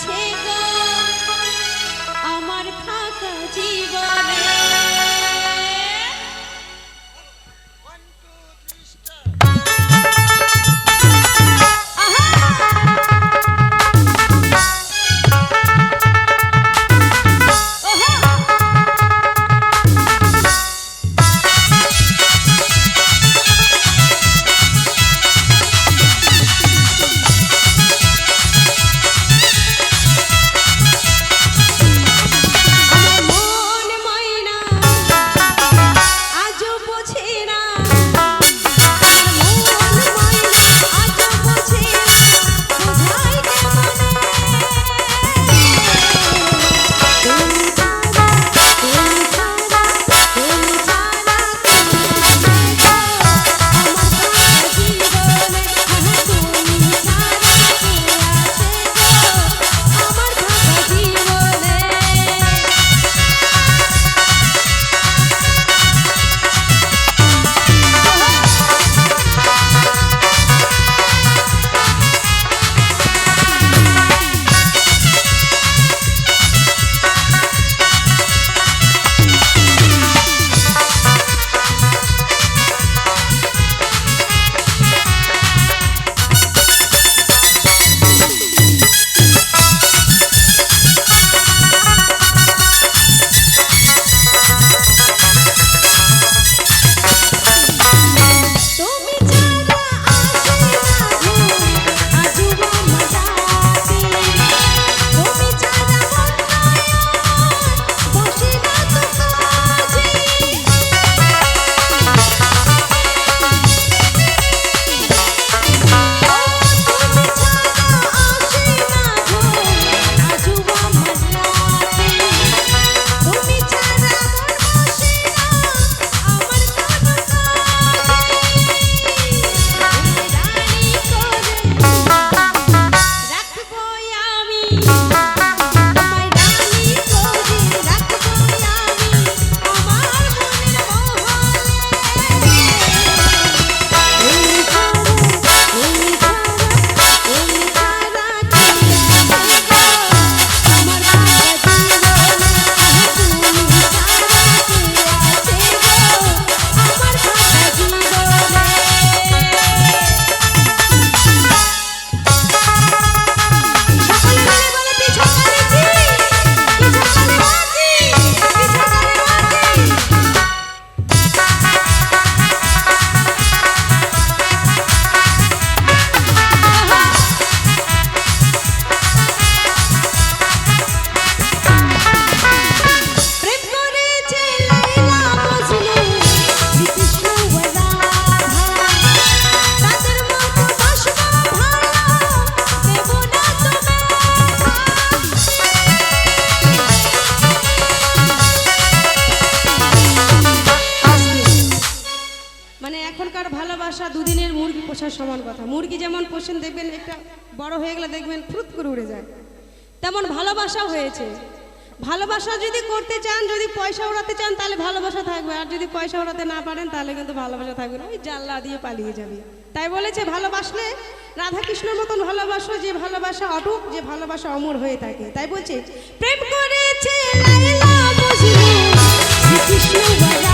tears. পোষার সমান কথা। মুরগি যেমন পোষেন দেখবেন, একটা বড় হয়ে গেলে দেখবেন ফুরুত করে উড়ে যায়। তেমন ভালোবাসা হয়েছে। ভালোবাসা যদি করতে চান, যদি পয়সা ওড়াতে চান, তাহলে ভালোবাসা থাকবে। আর যদি পয়সা ওড়াতে না পারেন, তাহলে কিন্তু ভালোবাসা থাকবে না। ওই জানলা দিয়ে পালিয়ে যাবে। তাই বলেছে, ভালোবাসলে রাধাকৃষ্ণের মতন ভালোবাসো যে ভালোবাসা অটুক যে ভালোবাসা অমর হয়ে থাকে। তাই বলছে, প্রেম করেছে লাইলা রাধা